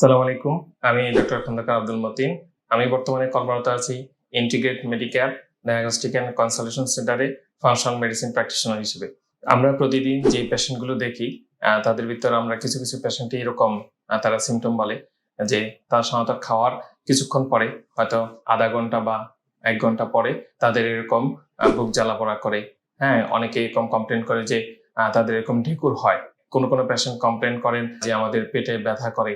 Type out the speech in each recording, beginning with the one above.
সালাম আলাইকুম। আমি ডক্টর খন্দকার আব্দুল মতিন। আমি বর্তমানে কর্মরত আছি integrate Medicare diagnostic and consultation সেন্টারে ফাংশন মেডিসিন প্র্যাকটিশনার হিসেবে। আমরা প্রতিদিন যে পেশেন্টগুলো দেখি তাদের ভিতরে আমরা কিছু কিছু পেশেন্ট এরকম তারা সিমটম বলে যে তার সাধারণত খাওয়ার কিছুক্ষণ পরে, হয়তো আধা ঘণ্টা বা এক ঘণ্টা পরে তাদের এরকম বুক জ্বালা পড়া করে। হ্যাঁ অনেকে এরকম কমপ্লেন করে যে তাদের এরকম ঢেকুর হয়। কোনো কোনো পেশেন্ট কমপ্লেন করেন যে আমাদের পেটে ব্যথা করে।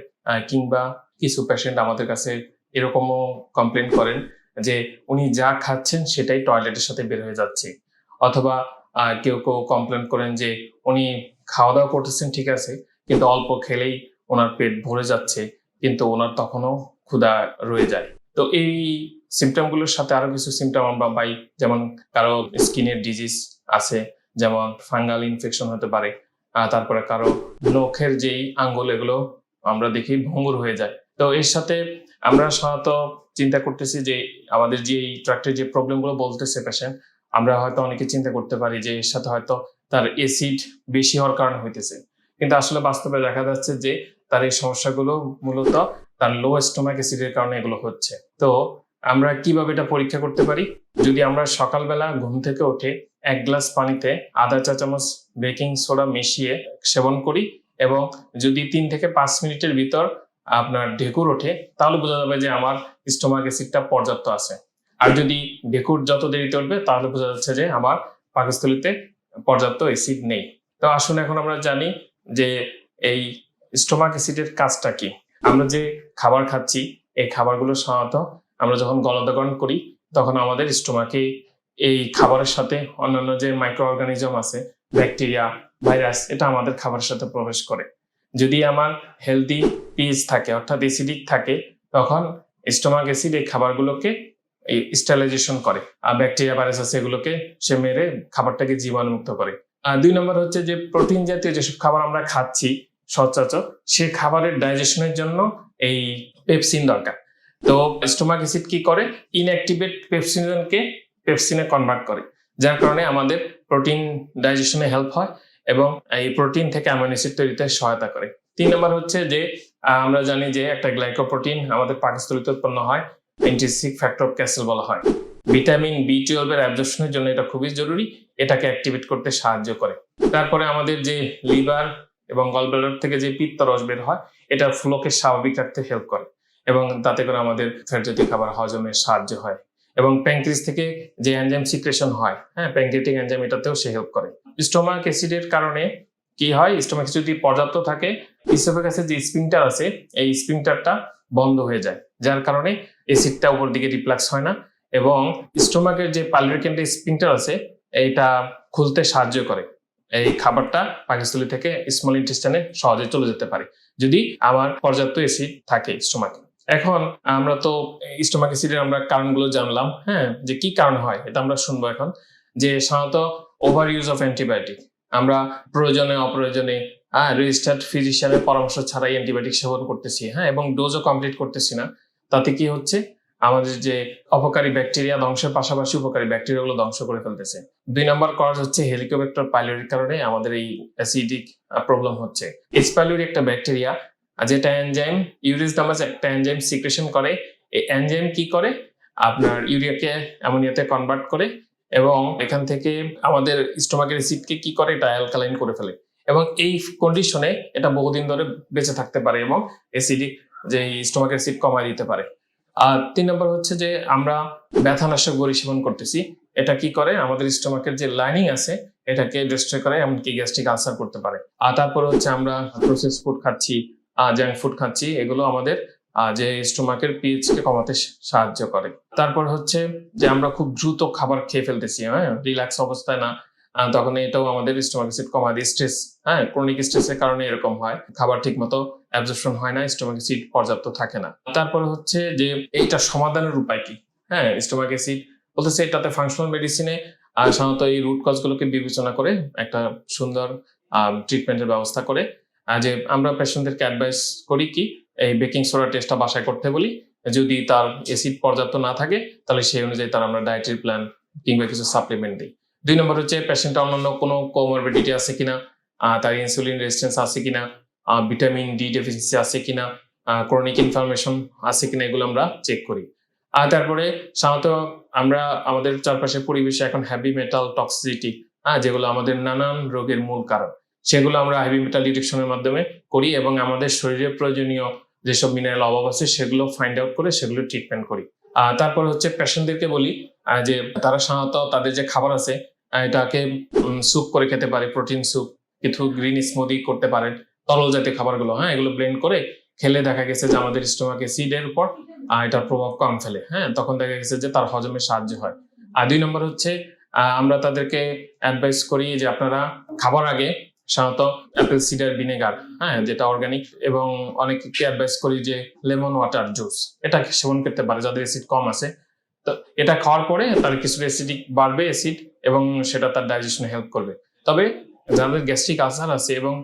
কিংবা কিছু পেশেন্ট আমাদের কাছে এরকমও কমপ্লেন করেন যে উনি যা খাচ্ছেন সেটাই টয়লেটের সাথে বের হয়ে যাচ্ছে। অথবা কেউ কেউ কমপ্লেন করেন যে উনি খাওয়া দাওয়া করতেছেন, ঠিক আছে, কিন্তু অল্প খেলেই ওনার পেট ভরে যাচ্ছে, কিন্তু ওনার তখনও ক্ষুধা রয়ে যায়। তো এই সিমটমগুলোর সাথে আরও কিছু সিমটম আমরা পাই, যেমন কারও স্কিনের ডিজিজ আছে, যেমন ফাঙ্গাল ইনফেকশন হতে পারে তারপরে কারও নখের যেই আঙ্গুল, এগুলো আমরা দেখি ভঙ্গুর হয়ে যায়। তো এর সাথে আমরা সাধারণত চিন্তা করতেছি যে আমাদের যে এই ট্রাক্টের যে প্রবলেমগুলো বলতেছে পেশেন্ট আমরা হয়তো অনেকে চিন্তা করতে পারি যে এর সাথে হয়তো তার এসিড বেশি হওয়ার কারণে হইতেছে। কিন্তু আসলে বাস্তবে দেখা যাচ্ছে যে তার এই সমস্যাগুলো মূলত তার লো স্টোমাক অ্যাসিডের কারণে এগুলো হচ্ছে। তো আমরা কীভাবে এটা পরীক্ষা করতে পারি? যদি আমরা সকালবেলা ঘুম থেকে উঠে এক গ্লাস পানিতে আধা চা চামচ বেকিং সোডা মিশিয়ে সেবন করি এবং যদি তিন থেকে পাঁচ মিনিটের ভিতর আপনার ঢেকুর ওঠে, তাহলে বোঝা যাবে যে আমার স্টোমাক অ্যাসিডটা পর্যাপ্ত আছে। আর যদি ঢেকুর যত দেরিতে উঠবে, তাহলে বোঝা যাচ্ছে যে আমার পাকস্থলিতে পর্যাপ্ত অ্যাসিড নেই। তো আসুন এখন আমরা জানি যে এই স্টোমাক অ্যাসিডের কাজটা কি। আমরা যে খাবার খাচ্ছি, এই খাবারগুলো সাধারণত আমরা যখন গলদকরণ করি, তখন আমাদের স্টোমাকে এই খাবারের সাথে অন্যান্য যে মাইক্রো অর্গানিজম আছে ব্যাকটেরিয়া, ভাইরাস, এটা আমাদের খাবারের সাথে প্রবেশ করে। যদি আমার হেলদি পিস থাকে, অর্থাৎ এসিডিক থাকে, তখন স্টোমাক অ্যাসিড এই খাবারগুলোকে এই স্টাইলাইজেশন করে। আর ব্যাকটেরিয়া ভাইরাস আছে এগুলোকে সে মেরে খাবারটাকে জীবাণুমুক্ত করে। আর দুই নম্বর হচ্ছে যে প্রোটিন জাতীয় যেসব খাবার আমরা খাচ্ছি সচরাচর, সে খাবারের ডাইজেশনের জন্য এই পেপসিন দরকার। তো স্টোমাক অ্যাসিড কি করে? ইনঅ্যাক্টিভেট পেপসিনকে পেপসিনে কনভার্ট করে। যার কারণে আমাদের প্রোটিন ডাইজেশনে হেল্প হয় এবং এই প্রোটিন থেকে অ্যামাইনো অ্যাসিড তৈরিতে সহায়তা করে। তিন নম্বর হচ্ছে যে আমরা জানি যে একটা গ্লাইকোপ্রোটিন আমাদের পাকস্থলিতে উৎপন্ন হয় ইন্ট্রিনসিক ফ্যাক্টর অফ ক্যাসেল বলা হয়। ভিটামিন বি টুয়েলভের অ্যাবজর্পশনের জন্য এটা খুবই জরুরি, এটাকে অ্যাক্টিভেট করতে সাহায্য করে। তারপরে আমাদের যে লিভার এবং গলব্লাডার থেকে যে পিত্ত রস বের হয়, এটা ফ্লোকে স্বাভাবিক রাখতে হেল্প করে এবং তাতে করে আমাদের ফ্যাট জাতীয় খাবার হজমে সাহায্য হয়। এবং প্যাঙ্ক্রিস থেকে যে এনজাইম সিক্রেশন হয় হ্যাঁ প্যাঙ্ক্রিটিক এনজাইম এটাতেও সে হেল্প করে। স্টোমাক অ্যাসিডের কারণে কি হয়? স্টোমাক যদি পর্যাপ্ত থাকে ইসোফেগাসের যে স্প্রিংটার আছে, এই স্প্রিংটারটা বন্ধ হয়ে যায়। যার কারণে অ্যাসিডটা উপর দিকে রিপ্লাক্স হয় না এবং স্টোমাকের যে পালরিকেন্টে স্প্রিংটার আছে এইটা খুলতে সাহায্য করে। এই খাবারটা পাকিস্তানি থেকে স্মল ইন্টেস্টাইনে সহজে চলে যেতে পারে, যদি আমার পর্যাপ্ত অ্যাসিড থাকে স্টোমাকে এখন আমরা তো স্টোমাক অ্যাসিডের আমরা কারণগুলো জানলাম হ্যাঁ যে কি কারণ হয়, এটা আমরা শুনব এখন। যে সাধারণত ওভার ইউজ অফ অ্যান্টিবায়োটিক আমরা প্রয়োজনে, অপ্রয়োজনে হ্যাঁ রেজিস্টার্ড ফিজিশিয়ানের পরামর্শ ছাড়াই অ্যান্টিবায়োটিক সেবন করতেছি হ্যাঁ এবং ডোজও কমপ্লিট করতেছি না। তাতে কি হচ্ছে? আমাদের যে অপকারী ব্যাকটেরিয়া ধ্বংসের পাশাপাশি উপকারী ব্যাকটেরিয়াগুলো ধ্বংস করে ফেলতেছে। দুই নম্বর কজ হচ্ছে হেলিকোব্যাক্টর পাইলোরির কারণে আমাদের এই অ্যাসিডিক প্রবলেম হচ্ছে। এইচ পাইলোরি একটা ব্যাকটেরিয়া যেটা এনজাইম ইউরিস নামাজ একটা এনজাইম সিক্রেশন করে, এই এনজাইম কি করে? আপনার ইউরিয়াকে অ্যামোনিয়াতে কনভার্ট করে এবং এখান থেকে আমাদের স্টোমাকের অ্যাসিডকে কি করে? এটা অ্যালকালাইন করে ফেলে। এবং এই কন্ডিশনে এটা বহুদিন ধরে বেঁচে থাকতে পারে এবং অ্যাসিডিক যে স্টোমাক অ্যাসিড কমায় দিতে পারে। আর তিন নম্বর হচ্ছে যে আমরা ব্যথানাশক বড়ি সেবন করতেছি। এটা কি করে? আমাদের স্টোমাকের যে লাইনিং আছে, এটাকে ডিস্ট্রয় করে, এমনকি গ্যাস্ট্রিক আলসার করতে পারে। আর তারপর হচ্ছে আমরা প্রসেস ফুড খাচ্ছি জাঙ্ক ফুড খাচ্ছি, এগুলো আমাদের যে স্টোমাকের পিএইচ কে কমাতে সাহায্য করে। তারপর হচ্ছে যে আমরা খুব দ্রুত খাবার খেয়ে ফেলতেছি হ্যাঁ? রিল্যাক্স অবস্থায় না তখন এটাও আমাদের স্টোমাক অ্যাসিড কমা দিয়ে স্ট্রেস হ্যাঁ? ক্রনিক স্ট্রেসের কারণে এরকম হয়। খাবার ঠিক মতো অ্যাবজর্পশন হয় না স্টোমাক অ্যাসিড পর্যাপ্ত থাকে না। তারপরে হচ্ছে যে এইটা সমাধানের উপায় কি হ্যাঁ? স্টোমাক অ্যাসিড বলতেছে এটাতে ফাংশনাল মেডিসিনে সাধারণত এই রুট কজগুলোকে বিবেচনা করে একটা সুন্দর ট্রিটমেন্টের ব্যবস্থা করে যে আমরা পেশেন্টদেরকে অ্যাডভাইস করি কি, এই বেকিং সোডা টেস্টটা বাসায় করতে বলি। যদি তার অ্যাসিড পর্যাপ্ত না থাকে, তাহলে সেই অনুযায়ী তার আমরা ডায়েটারি প্ল্যান কিংবা কিছু সাপ্লিমেন্ট দিই। দুই নম্বর হচ্ছে পেশেন্টটা অন্যান্য কোনো কোমরবিডিটি আছে কিনা তার ইনসুলিন রেজিস্ট্যান্স আছে কিনা ভিটামিন ডি ডেফিসিয়েন্সি আছে কিনা ক্রনিক ইনফরমেশন আছে কিনা, এগুলো আমরা চেক করি। আর তারপরে সাধারণত আমরা আমাদের চারপাশে পরিবেশে এখন হ্যাভি মেটাল টক্সিসিটি হ্যাঁ যেগুলো আমাদের নানান রোগের মূল কারণ। সেগুলো আমরা হেভি মেটাল ডিটেকশনের মাধ্যমে করি এবং আমাদের শরীরে প্রয়োজনীয় যেসব মিনারেল অভাব আছে সেগুলো ফাইন্ড আউট করে সেগুলো ট্রিটমেন্ট করি। তারপর হচ্ছে পেশেন্টদেরকে বলি যে তারা সাধারণত তাদের যে খাবার আছে এটাকে স্যুপ করে খেতে পারে প্রোটিন স্যুপ কিছু গ্রিন স্মুদি করতে পারে, তরল জাতীয় খাবারগুলো হ্যাঁ এগুলো ব্লেন্ড করে খেলে দেখা গেছে যে আমাদের স্টোমাকে সিডের উপর এটার প্রভাব কম ফেলে হ্যাঁ তখন দেখা গেছে যে তার হজমে সাহায্য হয়। আর দুই নম্বর হচ্ছে আমরা তাদেরকে অ্যাডভাইস করি যে আপনারা খাবার আগে সাধারণত অ্যাপেল সিডার ভিনেগার হ্যাঁ যেটা অর্গানিক এবং অনেককে অ্যাডভাইস করি যে লেমন ওয়াটার জুস এটা সেবন করতে পারে যাদের অ্যাসিড কম আছে। তো এটা খাওয়ার পরে তার কিছুটা অ্যাসিডিক বাড়বে অ্যাসিড এবং সেটা তার ডাইজেশনে হেল্প করবে। তবে যাদের গ্যাস্ট্রিক আলসার আছে এবং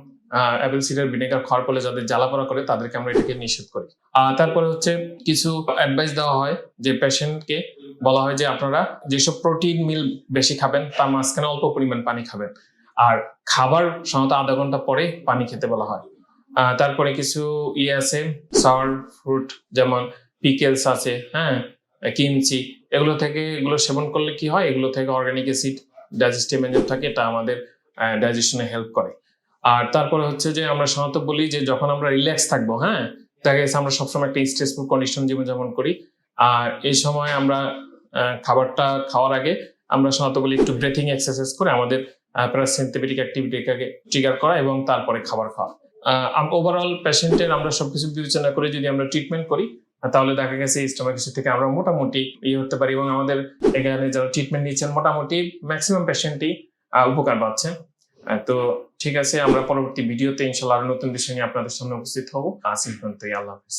অ্যাপেল সিডার ভিনেগার খাওয়ার ফলে যাদের জ্বালাপড়া করে তাদেরকে আমরা এটাকে নিষেধ করি। আর তারপরে হচ্ছে কিছু অ্যাডভাইস দেওয়া হয় যে পেশেন্টকে বলা হয় যে আপনারা যেসব প্রোটিন মিল বেশি খাবেন তার মাঝখানে অল্প পরিমাণ পানি খাবেন। আর খাবার সাধারণত আধা ঘণ্টা পরে পানি খেতে বলা হয়। তারপরে কিছু ইয়ে আছে সাওয়ার ফ্রুট যেমন পিকেলস আছে হ্যাঁ কিমচি এগুলো থেকে এগুলো সেবন করলে কি হয়? এগুলো থেকে অর্গানিক অ্যাসিড ডাইজেস্টিভ এনজাইম থাকে, এটা আমাদের ডাইজেশনে হেল্প করে। আর তারপরে হচ্ছে যে আমরা সাধারণত বলি যে যখন আমরা রিল্যাক্স থাকব হ্যাঁ দেখা গেছে আমরা সবসময় একটা স্ট্রেসফুল কন্ডিশন জীবন যেমন করি। আর এই সময় আমরা খাবারটা খাওয়ার আগে আমরা সাধারণত বলি একটু ব্রেথিং এক্সারসাইজ করে আমাদের ট্রিগার করা এবং তারপরে খাবার খাওয়া। ওভারঅল পেশেন্টের আমরা সবকিছু বিবেচনা করে যদি আমরা ট্রিটমেন্ট করি, তাহলে দেখা গেছে থেকে আমরা মোটামুটি ইয়ে হতে পারি এবং আমাদের এখানে যারা ট্রিটমেন্ট নিচ্ছেন মোটামুটি ম্যাক্সিমাম পেশেন্টই উপকার পাচ্ছেন। তো ঠিক আছে, আমরা পরবর্তী ভিডিওতে ইনশাল্লাহ আরও নতুন বিষয় নিয়ে আপনাদের সামনে উপস্থিত হব। পর্যন্তই আল্লাহ হাফিজ।